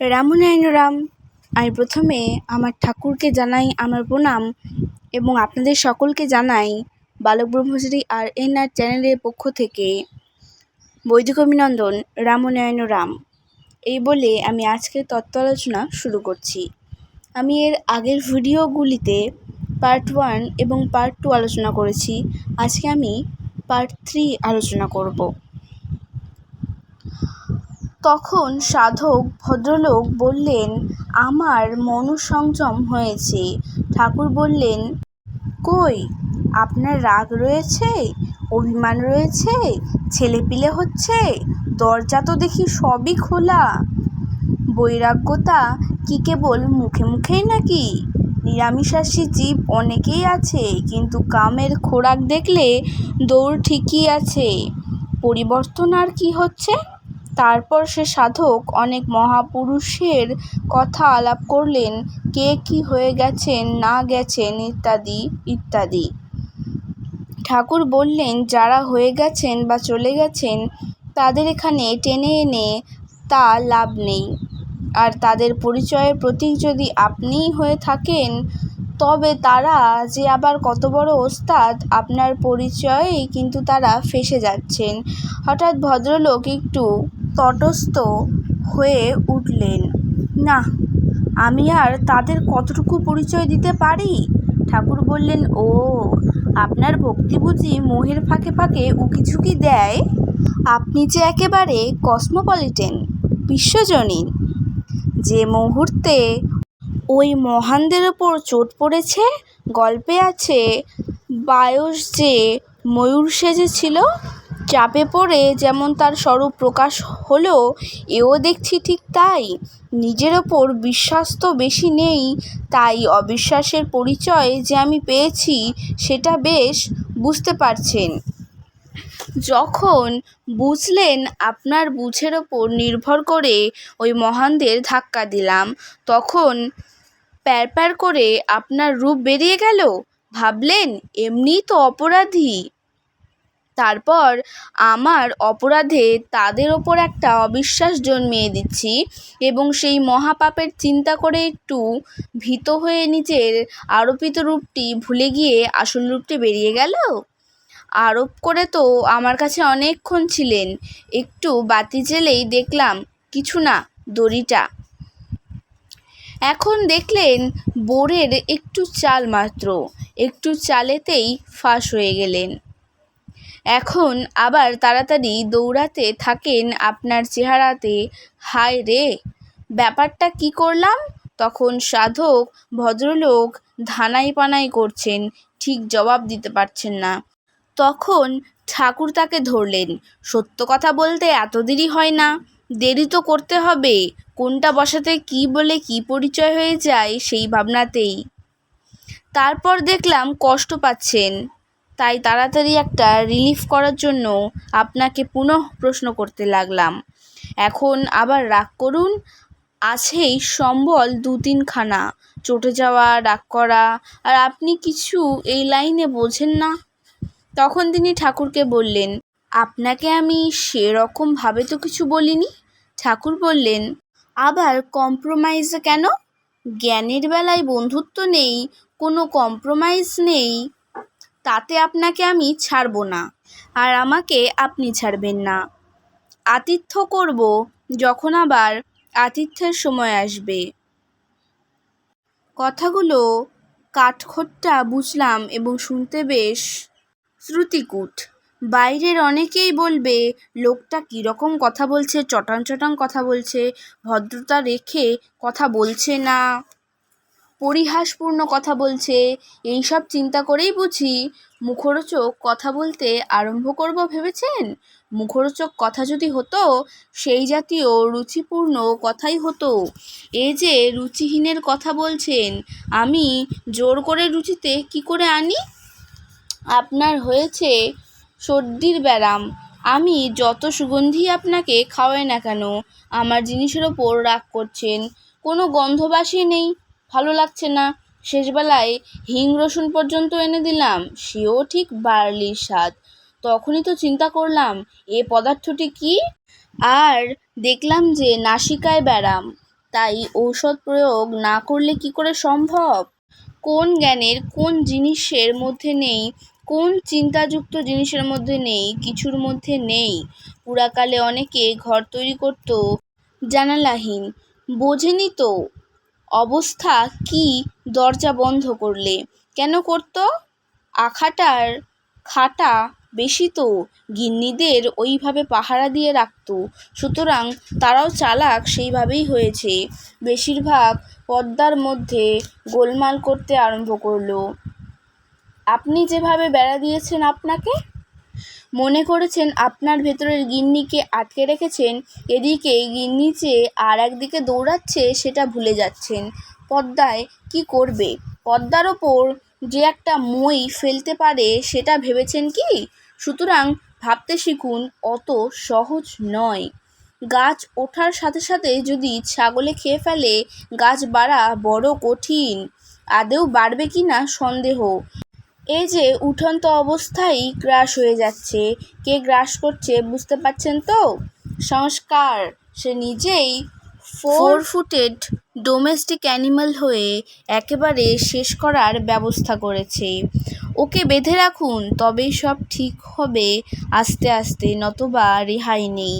রামনারায়ণ রাম, আমি প্রথমে আমার ঠাকুরকে জানাই আমার প্রণাম এবং আপনাদের সকলকে জানাই বালক ব্রহ্মচারী আর এন আর চ্যানেলের পক্ষ থেকে বৈদিক অভিনন্দন রামনারায়ণ রাম। এই বলে আমি আজকের তত্ত্ব আলোচনা শুরু করছি। আমি এর আগের ভিডিওগুলিতে পার্ট ওয়ান এবং পার্ট টু আলোচনা করেছি। আজকে আমি পার্ট থ্রি আলোচনা করব। তখন সাধক ভদ্রলোক বললেন, আমার মনঃসংযম হয়েছে। ঠাকুর বললেন, কই, আপনার রাগ রয়েছে? অভিমান রয়েছে? ছেলেপিলে হচ্ছে? দরজা তো দেখি সবই খোলা। বৈরাগ্যতা কি কেবল মুখে মুখেই নাকি? নিরামিষাশী জীব অনেকেই আছে, কিন্তু কামের খোরাক দেখলে দৌড় ঠিকই আছে। পরিবর্তন আর কি হচ্ছে? তারপর সে সাধক অনেক মহাপুরুষের কথা আলাপ করলেন, কে কী হয়ে গেছেন, না গেছেন ইত্যাদি ইত্যাদি। ঠাকুর বললেন, যারা হয়ে গেছেন বা চলে গেছেন, তাদের এখানে টেনে এনে তা লাভ নেই। আর তাদের পরিচয়ের প্রতীক যদি আপনিই হয়ে থাকেন, তবে তারা যে আবার কত বড় ওস্তাদ, আপনার পরিচয়েই কিন্তু তারা ফেঁসে যাচ্ছেন। হঠাৎ ভদ্রলোক একটু তটস্থ হয়ে উঠলেন। না, আমি আর তাদের কতটুকু পরিচয় দিতে পারি? ঠাকুর বললেন, ও, আপনার ভক্তি বুঝি মোহের ফাঁকে ফাঁকে উকিঝুঁকি দেয়? আপনি যে একেবারে কসমোপলিটেন, বিশ্বজনীন। যে মুহূর্তে ওই মহানদের ওপর চোট পড়েছে, গল্পে আছে বায়স যে ময়ূর সেজেছিল চাপে পড়ে যেমন তার স্বরূপ প্রকাশ হলো এও দেখছি ঠিক তাই। নিজের ওপর বিশ্বাস তো বেশি নেই, তাই অবিশ্বাসের পরিচয় যে আমি পেয়েছি সেটা বেশ বুঝতে পারছেন। যখন বুঝলেন আপনার বুঝের ওপর নির্ভর করে ওই মহানদের ধাক্কা দিলাম, তখন প্যার প্যার করে আপনার রূপ বেরিয়ে গেল। ভাবলেন, এমনিই তো অপরাধী। তারপর আমার অপরাধে তাদের ওপর একটা অবিশ্বাস জন্মিয়ে দিচ্ছি এবং সেই মহাপাপের চিন্তা করে একটু ভীত হয়ে নিজের আরোপিত রূপটি ভুলে গিয়ে আসল রূপটি বেরিয়ে গেল। আরোপ করে তো আমার কাছে অনেকক্ষণ ছিলেন। একটু বাতি জ্বেলেই দেখলাম, কিছু না, দড়িটা। এখন দেখলেন বোরের একটু চাল মাত্র। একটু চালেতেই ফাঁস হয়ে গেলেন। এখন আবার তাড়াতাড়ি দৌড়াতে থাকেন আপনার চেহারাতে। হায় রে! ব্যাপারটা কি করলাম? তখন সাধক ভদ্রলোক ধানাই পানাই করছেন, ঠিক জবাব দিতে পারছেন না। তখন ঠাকুর তাকে ধরলেন, সত্য কথা বলতে এত দেরি হয় না, দেরি তো করতে হবে, কোনটা বসাতে কি বলে কি পরিচয় হয়ে যায় সেই ভাবনাতেই। তারপর দেখলাম কষ্ট পাচ্ছেন। তাই তাড়াতাড়ি একটা রিলিফ করার জন্য আপনাকে পুনঃ প্রশ্ন করতে লাগলাম। এখন আবার রাগ করুন, আছেই সম্বল দু তিনখানা চটে যাওয়া, রাগ করা, আর আপনি কিছু এই লাইনে বোঝেন না। তখন তিনি ঠাকুরকে বললেন, আপনাকে আমি সেরকমভাবে তো কিছু বলিনি? ঠাকুর বললেন, আবার কম্প্রোমাইজে কেন? জ্ঞানের বেলায় বন্ধুত্ব নেই, কোনো কম্প্রোমাইজ নেই। তাতে আপনাকে আমি ছাড়ব না, আর আমাকে আপনি ছাড়বেন না। আতিথ্য করব যখন আবার আতিথ্যের সময় আসবে। কথাগুলো কাঠখোট্টা বুঝলাম এবং শুনতে বেশ শ্রুতিকূট। বাইরের অনেকেই বলবে, লোকটা কীরকম কথা বলছে, চটান চটান কথা বলছে, ভদ্রতা রেখে কথা বলছে না। পরিহাসপূর্ণ কথা বলছে। এই সব চিন্তা করেই বুঝি মুখরোচক কথা বলতে আরম্ভ করব ভেবেছেন? মুখরোচক কথা যদি হতো, সেই জাতীয় রুচিপূর্ণ কথাই হতো। এ যে রুচিহীনের কথা বলছেন, আমি জোর করে রুচিতে কি করে আনি? আপনার হয়েছে সর্দির ব্যারাম আমি যত সুগন্ধি আপনাকে খাওয়াই না কেন, আমার জিনিসের ওপর রাগ করছেন। কোনো গন্ধবাসী নেই। ভালো লাগছে না। শেষবেলায় হিং রসুন পর্যন্ত এনে দিলাম, সেও ঠিক বার্লির স্বাদ। তখনই তো চিন্তা করলাম, এ পদার্থটি কি? আর দেখলাম যে নাসিকায় ব্যারাম, তাই ঔষধ প্রয়োগ না করলে কি করে সম্ভব? কোন জ্ঞানের, কোন জিনিসের মধ্যে নেই, কোন চিন্তাযুক্ত জিনিসের মধ্যে নেই, কিছুর মধ্যে নেই। পুরাকালে অনেকে ঘর তৈরি করত জানালাহীন, বোঝেনি তো। অবস্থা কি দরজা বন্ধ করলে? কেন করতো? আখাটার খাটা বেশি তো, গিন্নিদের ওইভাবে পাহারা দিয়ে রাখতো। সুতরাং তারাও চালাক সেইভাবেই হয়েছে। বেশিরভাগ পদ্মার মধ্যে গোলমাল করতে আরম্ভ করল। আপনি যেভাবে বেড়া দিয়েছেন আপনাকে মনে করেছেন আপনার ভেতরের গিন্নিকে আটকে রেখেছেন, এদিকে গিন্নি চেয়ে আর একদিকে দৌড়াচ্ছে সেটা ভুলে যাচ্ছেন। পদ্মায় কি করবে? পদ্মার ওপর যে একটা মই ফেলতে পারে সেটা ভেবেছেন কি? সুতরাং ভাবতে শিখুন, অত সহজ নয়। গাছ ওঠার সাথে সাথে যদি ছাগলে খেয়ে ফেলে, গাছ বাড়া বড় কঠিন। আদেও বাড়বে কি না সন্দেহ। এই যে উঠন্ত অবস্থায় গ্রাস হয়ে যাচ্ছে। কে গ্রাস করছে বুঝতে পারছেন তো? সংস্কার, সে নিজেই ফোর ফুটেড ডোমেস্টিক অ্যানিমাল হয়ে একেবারে শেষ করার ব্যবস্থা করেছে। ওকে বেঁধে রাখুন, তবেই সব ঠিক হবে। আস্তে আস্তে নতবা রেহাই নেই।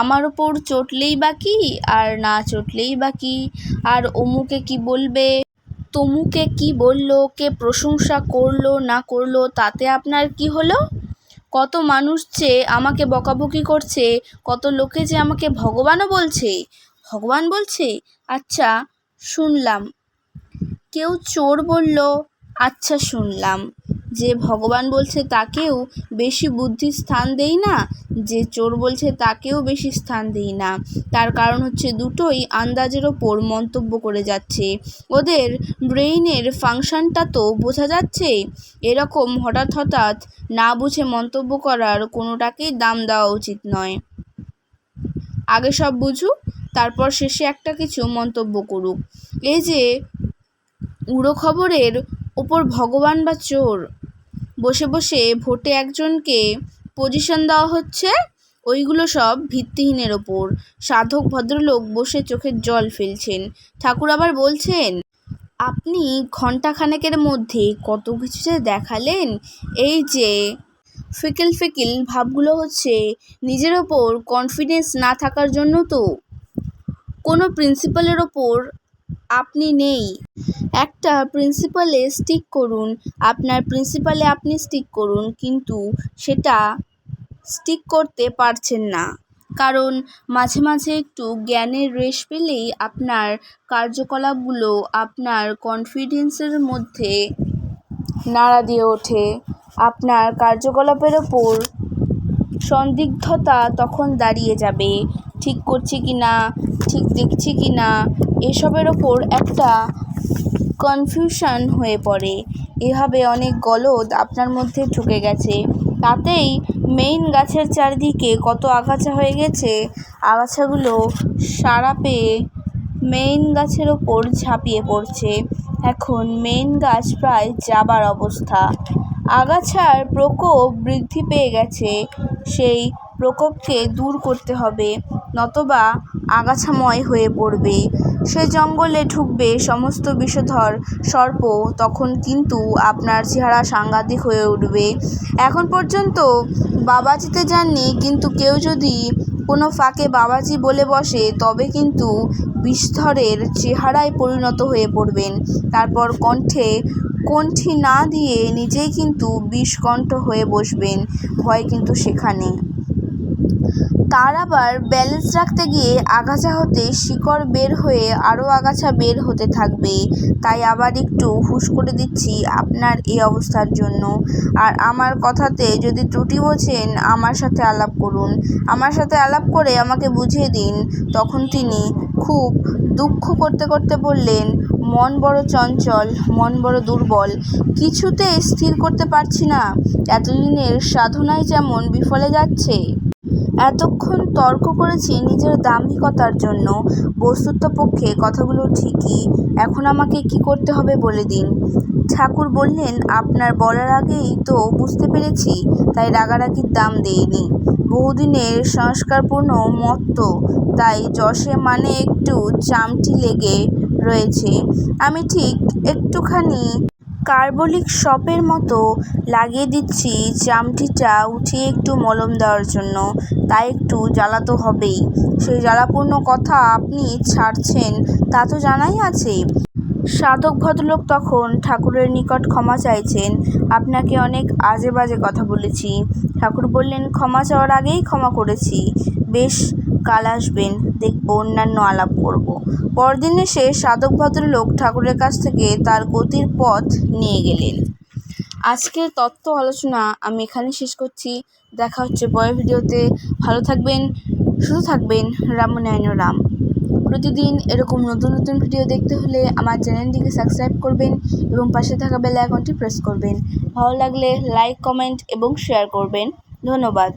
আমার ওপর চটলেই বাকি আর না চটলেই বাকি আর অমুকে কি বলবে? তমুকে কি বলল, কে প্রশংসা করল, না করল, তাতে আপনার কি হলো? কত মানুষ যে আমাকে বকাবকি করছে, কত লোকে যে আমাকে ভগবানও বলছে। ভগবান বলছে আচ্ছা শুনলাম। কেউ চোর বলল আচ্ছা শুনলাম। যে ভগবান বলছে তাকেও বেশি বুদ্ধির স্থান দেই না, যে চোর বলছে তাকেও বেশি স্থান দিই না। তার কারণ হচ্ছে দুটোই আন্দাজের ওপর মন্তব্য করে যাচ্ছে। ওদের ব্রেইনের ফাংশনটা তো বোঝা যাচ্ছে। এরকম হঠাৎ হঠাৎ না বুঝে মন্তব্য করার কোনোটাকেই দাম দেওয়া উচিত নয়। আগে সব বুঝুক, তারপর শেষে একটা কিছু মন্তব্য করুক। এই যে উড়ো খবরের ওপর ভগবান বা চোর বসে বসে ভোটে একজনকে পজিশন দেওয়া হচ্ছে। ওইগুলো সব ভিত্তিহীনের ওপর। সাধক ভদ্রলোক বসে চোখের জল ফেলছেন। ঠাকুর আবার বলছেন, আপনি ঘণ্টাখানেকের মধ্যে কত কিছু যে দেখালেন। এই যে ফিকিল ফিকিল ভাবগুলো হচ্ছে নিজের ওপর কনফিডেন্স না থাকার জন্য তো। কোনো প্রিন্সিপালের ওপর আপনি নেই। একটা প্রিন্সিপালে স্টিক করুন, আপনার প্রিন্সিপালে আপনি স্টিক করুন, কিন্তু সেটা স্টিক করতে পারছেন না। কারণ মাঝে মাঝে একটু জ্ঞানের রেশ পেলেই আপনার কার্যকলাপগুলো আপনার কনফিডেন্সের মধ্যে নাড়া দিয়ে ওঠে। আপনার কার্যকলাপের ওপর সন্দিগ্ধতা তখন দাঁড়িয়ে যাবে। ঠিক করছি কি না ঠিক দেখছি কি না এসবের ওপর একটা কনফিউশন হয়ে পড়ে। এভাবে অনেক গলদ আপনার মধ্যে ঢুকে গেছে। তাতেই মেইন গাছের চারিদিকে কত আগাছা হয়ে গেছে, আগাছাগুলো সাড়া পেয়ে মেইন গাছের ওপর ঝাঁপিয়ে পড়ছে। এখন মেইন গাছ প্রায় যাবার অবস্থা। আগাছার প্রকোপ বৃদ্ধি পেয়ে গেছে। সেই প্রকোপকে দূর করতে হবে, নতবা আগাছাময় হয়ে পড়বে। সে জঙ্গলে ঢুকবে সমস্ত বিষধর সর্প, তখন কিন্তু আপনার চেহারা সাংঘাতিক হয়ে উঠবে। এখন পর্যন্ত বাবাজিতে যাননি, কিন্তু কেউ যদি কোনো ফাঁকে বাবাজি বলে বসে, তবে কিন্তু বিষধরের চেহারায় পরিণত হয়ে পড়বেন। তারপর কণ্ঠে কণ্ঠি না দিয়ে নিজেই কিন্তু বিষকণ্ঠ হয়ে বসবেন। ভয় কিন্তু সেখানে। তার আবার ব্যালেন্স রাখতে গিয়ে আগাছা হতে শিকড় বের হয়ে আরও আগাছা বের হতে থাকবে। তাই আবার একটু হুশ করে দিচ্ছি আপনার এই অবস্থার জন্য। আর আমার কথাতে যদি ত্রুটি বোঝেন, আমার সাথে আলাপ করুন। আমার সাথে আলাপ করে আমাকে বুঝিয়ে দিন। তখন তিনি খুব দুঃখ করতে করতে বললেন, মন বড় চঞ্চল, মন বড় দুর্বল। কিছুতে স্থির করতে পারছি না। এতদিনের সাধনায় যেমন বিফলে যাচ্ছে এতক্ষণ তর্ক করেছি নিজের দাম্ভিকতার জন্য। বস্তুতপক্ষে কথাগুলো ঠিকই। এখন আমাকে কী করতে হবে বলে দিন। ঠাকুর বললেন, আপনার বলার আগেই তো বুঝতে পেরেছি, তাই রাগারাগির দাম দেইনি। বহুদিনের সংস্কারপূর্ণ মত্ত তাই যশে মানে একটু চামটি লেগে রয়েছে। আমি ঠিক একটুখানি কার্বলিক শপের মতো লাগিয়ে দিচ্ছি চামটিটা উঠিয়ে একটু মলম দেওয়ার জন্য। তাই একটু জ্বালা তো হবেই। সেই জ্বালাপূর্ণ কথা আপনি ছাড়ছেন, তা তো জানাই আছে। সাধক ভদ্রলোক তখন ঠাকুরের নিকট ক্ষমা চাইছেন। আপনাকে অনেক আজে বাজে কথা বলেছি। ঠাকুর বললেন, ক্ষমা চাওয়ার আগেই ক্ষমা করেছি। বেশ কাল আসবেন, দেখব, অন্যান্য আলাপ করব। পরদিন এসে সাধক ভদ্রলোক ঠাকুরের কাছ থেকে তার গতির পথ নিয়ে গেলেন। আজকের তত্ত্ব আলোচনা আমি এখানে শেষ করছি। দেখা হচ্ছে পরের ভিডিওতে। ভালো থাকবেন, সুস্থ থাকবেন। রামনারায়ণ রাম। প্রতিদিন এরকম নতুন নতুন ভিডিও দেখতে হলে আমার চ্যানেলটিকে সাবস্ক্রাইব করবেন এবং পাশে থাকা বেল আইকনটি প্রেস করবেন। ভালো লাগলে লাইক, কমেন্ট এবং শেয়ার করবেন। ধন্যবাদ।